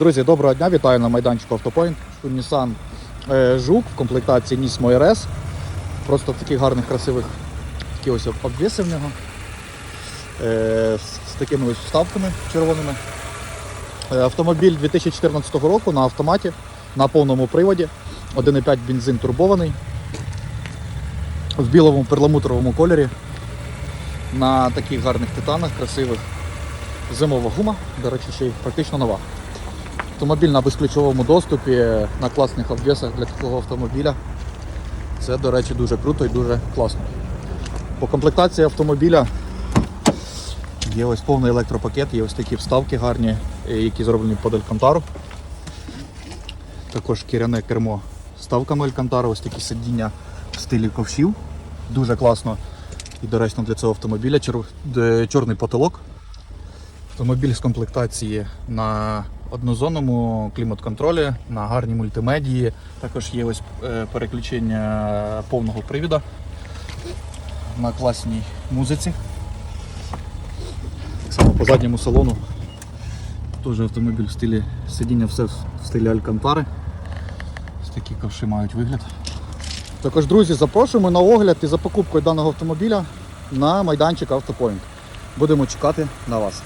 Друзі, доброго дня, вітаю на майданчику Автопоінт. Nissan е, Жук в комплектації Nismo RS. Просто в таких гарних, красивих такі ось обвіси в нього. Е, з, з такими ось вставками червоними. Е, автомобіль 2014 року на автоматі, на повному приводі. 1,5 бензин турбований. В білому перламутровому кольорі. На таких гарних титанах, красивих. Зимова гума, до речі, ще й практично нова. Автомобіль на безключовому доступі на класних обвісах для такого автомобіля. Це, до речі, дуже круто і дуже класно. По комплектації автомобіля є ось повний електропакет, є ось такі вставки гарні, е, які зроблені під Алькантару. Також кіряне кермо з вставками Алькантару, ось такі сидіння в стилі ковшів. Дуже класно і доречно для цього автомобіля. Чор- Чорний потолок. Автомобіль з комплектації на однозонному клімат-контролі, на гарній мультимедії. Також є ось е, переключення повного привіда на класній музиці. Так само по задньому салону. Теж автомобіль в стилі сидіння все в стилі Алькантари. Ось такі ковши мають вигляд. Також, друзі, запрошуємо на огляд і за покупкою даного автомобіля на майданчик Автопоінт. Будемо чекати на вас.